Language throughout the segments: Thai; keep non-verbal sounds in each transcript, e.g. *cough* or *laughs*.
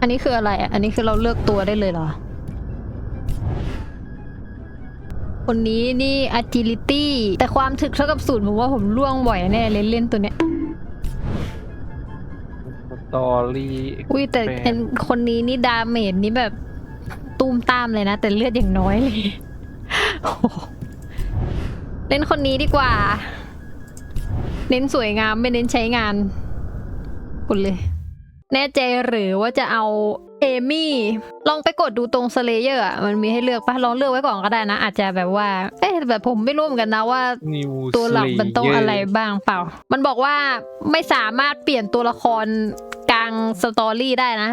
อันนี้คืออะไรอะ อันนี้คือเราเลือกตัวได้เลยเหรอ คนนี้นี่ agility แต่ความถึกเท่ากับศูนย์ผมว่าผมล่วงบ่อยแน่เลยเล่นตัวเนี้ยสตอรี่อุ้ยแต่แปลกเป็นคนนี้นี่ดาเมจนี่แบบตูมตามเลยนะ แต่เลือดอย่างน้อยเลยโอ้โหเล่นคนนี้ดีกว่า เน้นสวยงามไม่เน้นใช้งานกดเลย แน่ใจหรือว่าจะเอาเอมี่ ลองไปกดดูตรงสเลเยอร์อะมันมีให้เลือกปะลองเลือกไว้ก่อนก็ได้นะ อาจจะแบบว่า เอ๊ะแบบผมไม่รู้เหมือนกันนะว่านิวตัวหลักมันต้องอะไรบ้างเปล่า มันบอกว่าไม่สามารถเปลี่ยนตัวละครกลางสตอรี่ได้นะ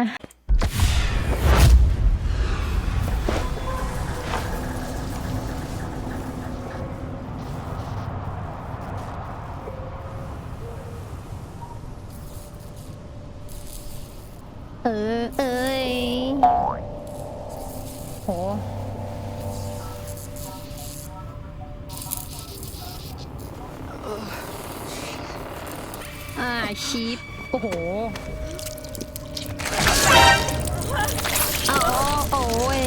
เออเอ้ยโหอ่าชีฟโอ้โหเอโอ้ย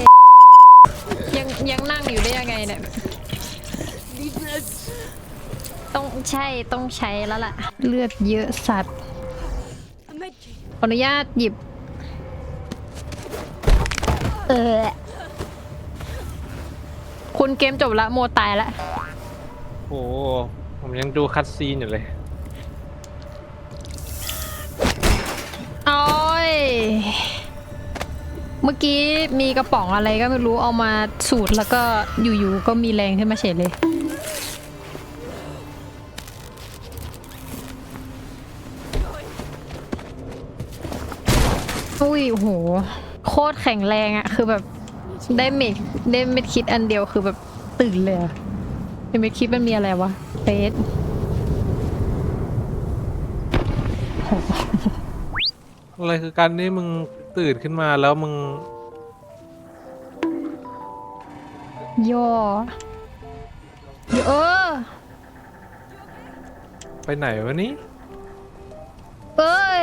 ยังยังนั่งอยู่ได้ยังไงเนี่ย ต้องใช่ต้องใช้แล้วล่ะ เลือดเยอะสัตว์ขออนุญาตหยิบ คุณเกมจบละโมตายละโอ้โหผมยังดูคัดซีนอยู่เลย โอ้ย เมื่อกี้มีกระป๋องอะไรก็ไม่รู้เอามาสูตรแล้วก็อยู่ๆก็มีแรงขึ้นมาเฉยเลย อุ้ยโหโคตรแข็งแรงอะคือแบบ ได้เม็ดได้เม็ดคิดอันเดียวคือแบบตื่นเลยอะไอ้เม็ดคิดมันมีอะไรวะเฟสอะไรคือการที่มึงตื่นขึ้นมาแล้วมึงย่อเออ ไปไหนวะนี่เอ้ย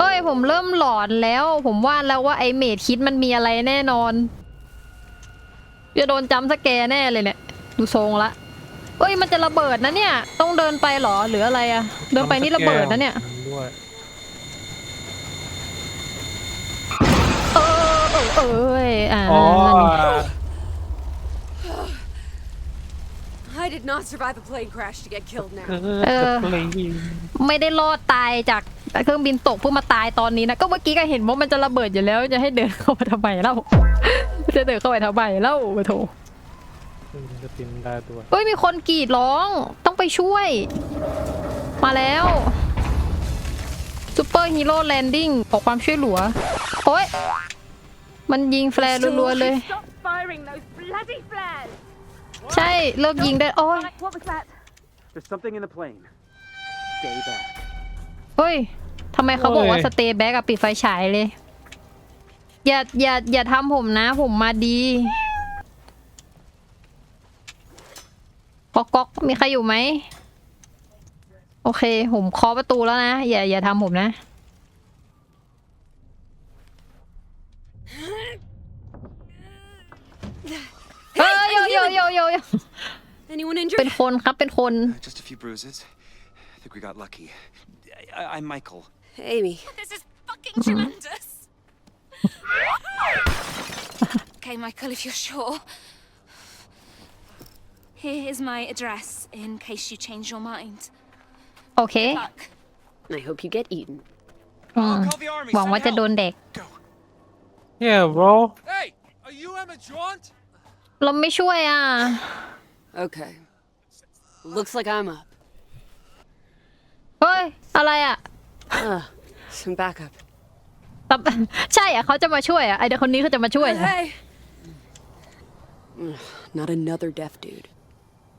เอ้ยผมเริ่มหลอนแล้ว ผมว่าแล้วว่าไอเมดคิดมันมีอะไรแน่นอนจะโดนจำสแกร์แน่เลยเนี่ย ดูทรงละเอ้ยมันจะระเบิดนะเนี่ย ต้องเดินไปเหรอหรืออะไรอะเดินไปนี่ระเบิดนะเนี่ยด้วยเออเออเอยอ่าอ๋อ I did not survive a plane crash to get killed now. เออเพลงไม่ได้รอดตายจาก เครื่องบินตกเพื่อมาตายตอนนี้นะก็เมื่อกี้ก็เห็นว่ามันจะระเบิดอยู่แล้ว จะให้เดินเข้ามาทำไมเล่าจะเดินเข้าไปทำไมเล่าโอ้โถจะปินได้ด้วยเฮ้ยมีคนกรีดร้องต้องไปช่วย มาแล้วซูเปอร์ฮีโร่แลนดิ้งขอความช่วยเหลือโอ้ยมันยิงแฟร์รัวๆเลย Stop firing those bloody flares! ใช่เลิกยิงได้ โอ้ย Right, what was that? There's something in the plane. Stay back. เฮ้ยทำไมเขาบอกว่าสเตย์แบ็กกับปิดไฟฉายเลย อย่าอย่าอย่าทำผมนะ ผมมาดีก๊อกก๊อกมีใครอยู่ไหม โอเค ผมเคาะประตูแล้วนะ อย่าอย่าทำผมนะเอ้ยโยโยโยโยโย Anyone injured? เป็นคนครับเป็นคน Just a few bruises. I think we got lucky. I, I'm Michael. Amy. This is fucking *laughs* tremendous! okay, Michael, if you're sure. Here is my address in case you change your mind. โอเค Fuck. I hope you get eaten. อืม Call the army. หวัง send ว่าจะ help. โดนเด็ก Go. เฮ้ย bro Hey, are you Emma Jaunt? เราไม่ช่วยอ่ะ Okay. Looks like I'm up. เฮ้ย อะไรอ่ะ Uh, some backup. ตับ ใช่อะเขาจะมาช่วยอะไอเด็กคนนี้เขาจะมาช่วยอะ Hey! Ugh, Not another deaf dude.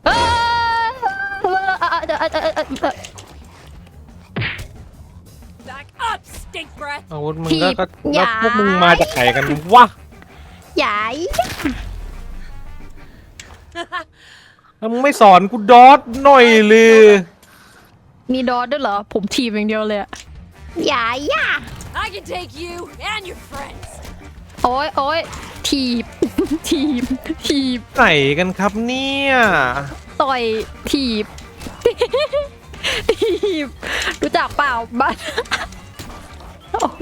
เอ้ยเอ่อเอ่อเอ่อเอ่อเอ่อเอ่อ Back up, stink breath! อาวุธมึงถีก็บก็หแล้วยาพวกมึงมาจากไหนกันวะใหญ่แล้วมึงไม่สอนกูดอทหน่อยเลยมีดอทด้วยเหรอ ผมทีบอย่างเดียวเลยอะ อย่าอย่า I can take you and your friends. โอ้ยโอ้ยถีบ ถีบ ถีบ ไหนกันครับเนี่ย ต่อยถีบ ถีบ รู้จักเปล่าบ้านโอ้โห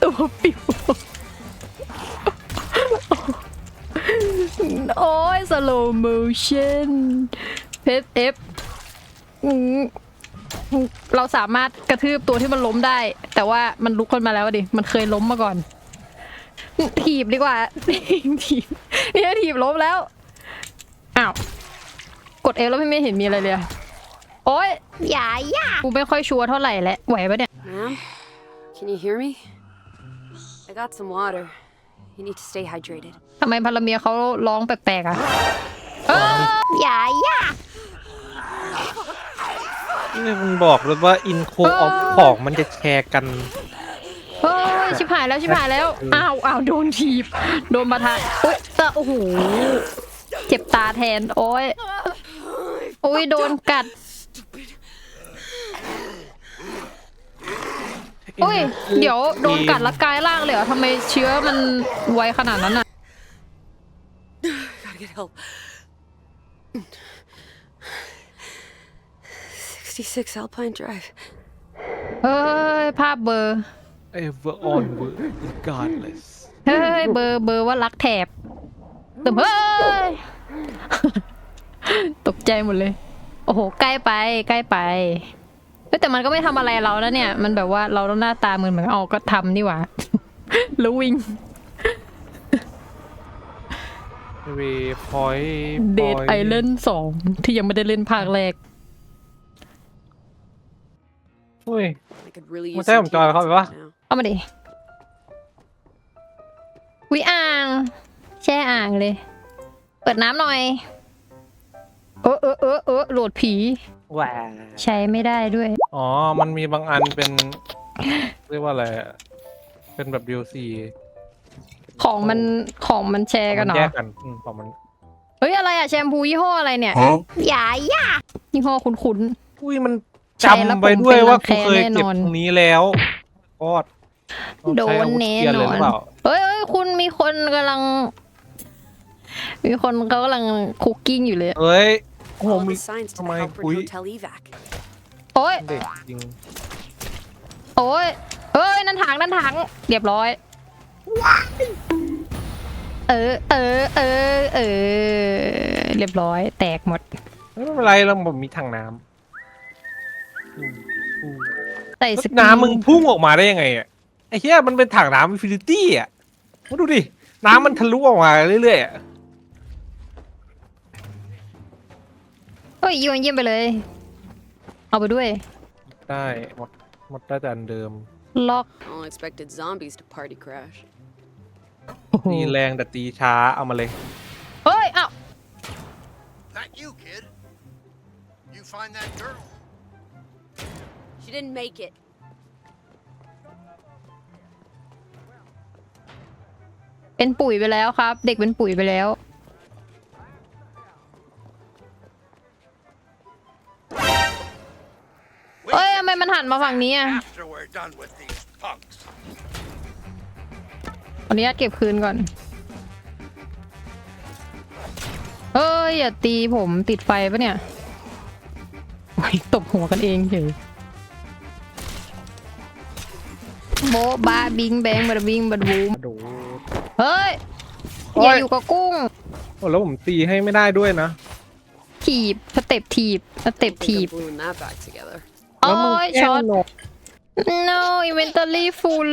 ตัวปิว โอ้ย slow motion เพชรเอฟ เราสามารถกระทืบตัวที่มันล้มได้ แต่ว่ามันลุกขึ้นมาแล้วดิ มันเคยล้มมาก่อน ถีบดีกว่า ถีบเนี่ยถีบล้มแล้ว อ้าว กดเอฟแล้วไม่เห็นมีอะไรเลยอะโอ๊ยอย่าอย่ากูไม่ค่อยชัวร์เท่าไหร่แหละ ไหวปะเนี่ย Ma'am, can you hear me? I got some water. You need to stay hydrated. ทำไมพลเมียเขาร้องแปลกๆอะเอออย่าอย่า นี่มันบอกเลยว่าอินโคออกของมันจะแชร์กันเฮ้ยชิบหายแล้วชิบหายแล้ว อ้าวอ้าวโดนถีบ โดนมาทะอุ๊ยแต่โอ้โห เจ็บตาแทน โอ้ย โอ้ยโดนกัด โอ้ย เดี๋ยวโดนกัดแล้วกลายร่างเลยเหรอทำไมเชื้อมันไวขนาดนั้นอะ Gotta get help. 66 Alpine Drive. เฮ้ย ภาพเบลอร์ ever on regardless เฮ้ย เบอร์เบอร์ว่ารักแถบแต่เฮ้ย ตกใจหมดเลย โอ้โห ใกล้ไป ใกล้ไปเฮ้ยแต่มันก็ไม่ทำอะไรเราแล้วเนี่ย มันแบบว่าเราหน้าตาเหมือนเหมือนเอาก็ทำนี่หว่า แล้ววิ่งเวพอยต์เดทไอแลนด์สองที่ยังไม่ได้เล่นภาคแรก อุ้ย I could really What use some time, John? teammates How- now. เอามาดิวิอ่าง แช่อ่างเลย เปิดน้ำหน่อย เออเออเออเออโหลดผีแหวใช้ไม่ได้ด้วย อ๋อ มันมีบางอันเป็น เรียกว่าอะไรอะเป็นแบบ DLC ของมันของมันแชร์กันเหรมัแยอกกันอืมของมัน เฮ้ย อะไรอะแชมพูยี่ห้ออะไรเนี่ยอย่าอย่ายี่ห้อคุ้นอุ้ยมันใช้แล้ว จำไปด้วยว่าผมกูเป็นรังแคเคยแน่นเก็บอนตรงนี้แล้วกอดๆโดนแน่เกียร์นเลยอหนรือเปล่าเฮ้ยเฮ้ยคุณมีคนกำลัง มีคนเขากำลังคุกกิ้งอยู่เลยเอ้ยโอ้โห Follow มี the signs to oh my help quý. hotel evac. โอ้ยเด็กจริงโอ้ยเอ้ยนั่นถังนั่นถังเรียบร้อยเออเออเออเออเรียบร้อย แตกหมดไม่เป็นไรเราผมมีถังน้ำอืมอืม ใส่แล้วสกิน้ำมึงพุ่งออกมาได้ยังไงอะไอ้เหี้ยมันเป็นถังน้ำอินฟินิตี้อะมาดูดิน้ำมันทะลุออกมาเรื่อยๆอะเฮ้ยโยนเยี่ยมไปเลย เอาไปด้วย ได้หมดหมดได้แต่อันเดิม ล็อก All expected zombies to party crash. ตีแรงแต่ตีช้าเอามาเลย เฮ้ยอ้าว That you, kid. You find that girl. She didn't make it. เป็นปุ๋ยไปแล้วครับ เด็กเป็นปุ๋ยไปแล้ว We เอ้ย can ทำไมมันหันมาฝั่งนี้อะ After we're done with these punks. ขออนุญาตเก็บคืนก่อน เอ้ย อย่าตีผมติดไฟปะเนี่ยโอ้ยตบหัวกันเองเฉย โบ๊ะบ้าบิงแบงบัดบิงบัดบูมกระโดด เฮ้ยโอ้ยอย่าอยู่กับกุ้งโอ้แล้วผมตีให้ไม่ได้ด้วยนะ ถีบสเต็ปถีบสเต็ป Think ถีบ of gluing that back together. โอ้แล้วมึงยแกล้ช็องตหนอก no inventory full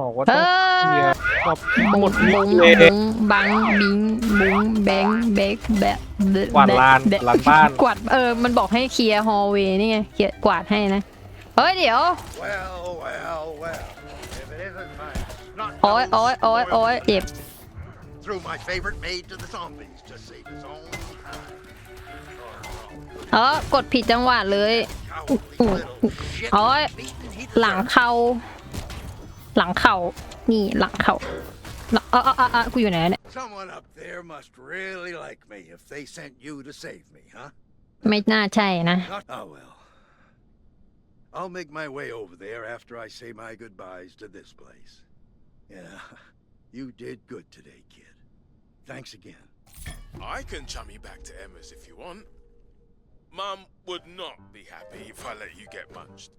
บอกว่าเฮ้ต้องเคลียยร์แบบบหมงดบงเลยบงบังบิงบุงแบงแบกแบะแบะกวาดลานแบะหลังบ้าน กวาดเออมันบอกให้เคลียร์ฮอลเวย์นี่ไงเคลียร์กวาดให้นะเฮ้ยเดี๋ยว Well, well, well. If it isn't my not โอ้ยโอ้ยโอ้ยโอ้ยเจ็บ threw my favorite maid to the zombies to save his own hide. เออกดผิดจังหวะเลย Cowardly little shit. Ôi, Beaten he หลัง deserved. เข่าหลังเข่านี่หลังเข่าหลังเออเออเออเออกูอยู่ไหนเนี่ย Someone up there must really like me if they sent you to save me, huh? ไม่น่าใช่นะ Not. Oh well. I'll make my way over there after I say my goodbyes to this place. Yeah, *laughs* you did good today, kid. Thanks again. I can chum you back to Emma's if you want. Mum would not be happy if I let you get munched.